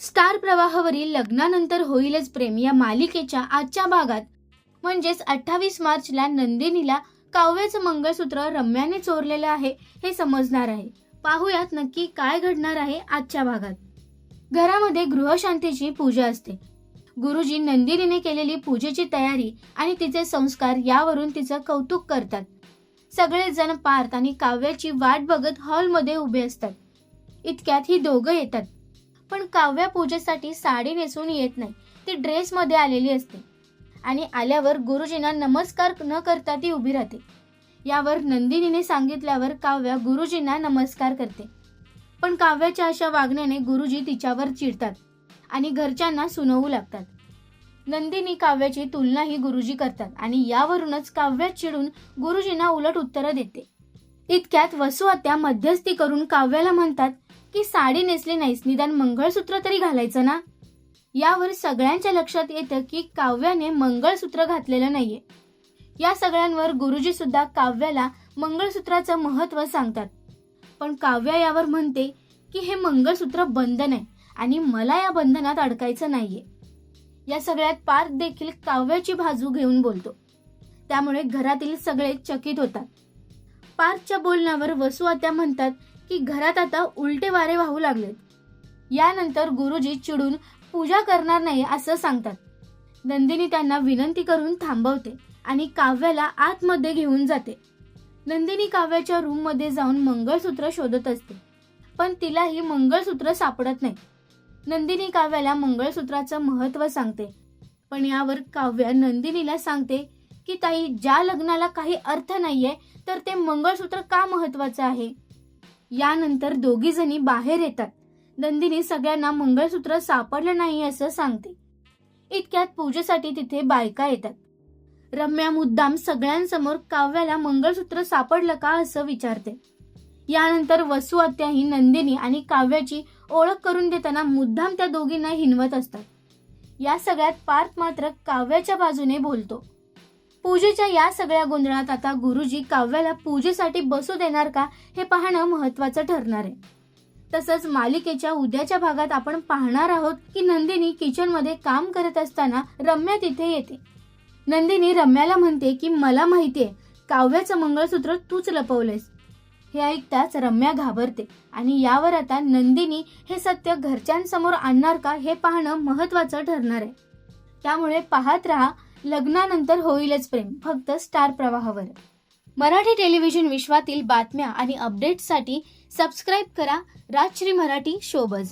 Star प्रवाहावरील लग्नानंतर होईलच प्रेम या मालिकेच्या आजच्या भागात. म्हणजेच अठ्ठावीस मार्चला नंदिनीला काव्याचं मंगळसूत्र रम्याने चोरलेलं आहे हे समजणार आहे. पाहूयात नक्की काय घडणार आहे आजच्या भागात. घरामध्ये गृहशांतीची पूजा असते. गुरुजी नंदिनीने केलेली पूजेची तयारी आणि तिचे संस्कार यावरून तिचं कौतुक करतात. सगळेजण पार्थ आणि काव्याची वाट बघत हॉलमध्ये उभे असतात. इतक्यात ही दोघं येतात. पण काव्या पूजेसाठी साडी नेसून येत नाही. ती ड्रेसमध्ये आलेली असते. आणि आल्यावर गुरुजींना नमस्कार न करता ती उभी राहते. यावर नंदिनीने सांगितल्यावर काव्या गुरुजींना नमस्कार करते. पण काव्याच्या अशा वागण्याने गुरुजी तिच्यावर चिडतात आणि घरच्यांना सुनवू लागतात. नंदिनी काव्याची तुलनाही गुरुजी करतात आणि यावरूनच काव्या चिडून गुरुजींना उलट उत्तरं देते. इतक्यात वसुआत्या मध्यस्थी करून काव्याला म्हणतात की साडी नेसली नाहीस निदान मंगळसूत्र तरी घालायचं ना? यावर सगळ्यांच्या लक्षात येतं की काव्याने मंगळसूत्र घातलेलं नाहीये. या सगळ्यांवर गुरुजी सुद्धा काव्याला मंगळसूत्राचं महत्त्व सांगतात. पण काव्या यावर म्हणते की हे मंगळसूत्र बंधन आहे आणि मला या बंधनात अडकायचं नाहीये. या सगळ्यात पार्थ देखील काव्याची बाजू घेऊन बोलतो. त्यामुळे घरातील सगळे चकित होतात. पार्थच्या बोलण्यावर वसुआत्या म्हणतात की घरात आता उलटे वारे वाहू लागलेत. यानंतर गुरुजी चिडून पूजा करणार नाही असं सांगतात नंदिनी त्यांना विनंती करून थांबवते आणि काव्याला आतमध्ये घेऊन जाते. नंदिनी काव्याच्या रूममध्ये जाऊन मंगळसूत्र शोधत असते पण तिलाही मंगळसूत्र सापडत नाही. नंदिनी काव्याला मंगळसूत्राचं महत्त्व सांगते पण यावर काव्य नंदिनीला सांगते की ताई ज्या लग्नाला काही अर्थ नाहीये तर ते मंगळसूत्र का महत्वाचं आहे? यानंतर दोघी जणी बाहेर येतात. नंदिनी सगळ्यांना मंगळसूत्र सापडलं नाही असं सांगते. इतक्यात पूजेसाठी तिथे बायका येतात. रम्या मुद्दाम सगळ्यांसमोर काव्याला मंगळसूत्र सापडलं का असं विचारते. यानंतर वसू आत्याही नंदिनी आणि काव्याची ओळख करून देताना मुद्दाम त्या दोघींना हिनवत असतात. या सगळ्यात पार्थ मात्र काव्याच्या बाजूने बोलतो. पूजेच्या या सगळ्या गोंधळात आता गुरुजी काव्याला पूजेसाठी बसू देणार का हे पाहणं महत्वाचं ठरणार आहे. तसंच मालिकेच्या उद्याच्या भागात आपण पाहणार आहोत की नंदिनी किचनमध्ये काम करत असताना रम्या तिथे येते. नंदिनी रम्याला म्हणते की मला माहितीये काव्याचं मंगळसूत्र तूच लपवलंयस. हे ऐकताच रम्या घाबरते आणि यावर आता नंदिनी हे सत्य घरच्यांसमोर आणणार का हे पाहणं महत्वाचं ठरणार आहे. त्यामुळे पाहत राहा लग्नानंतर होईलच प्रेम फक्त स्टार प्रवाहावर. मराठी टेलिव्हिजन विश्वातील बातम्या आणि अपडेट्ससाठी सबस्क्राईब करा राजश्री मराठी शोबज.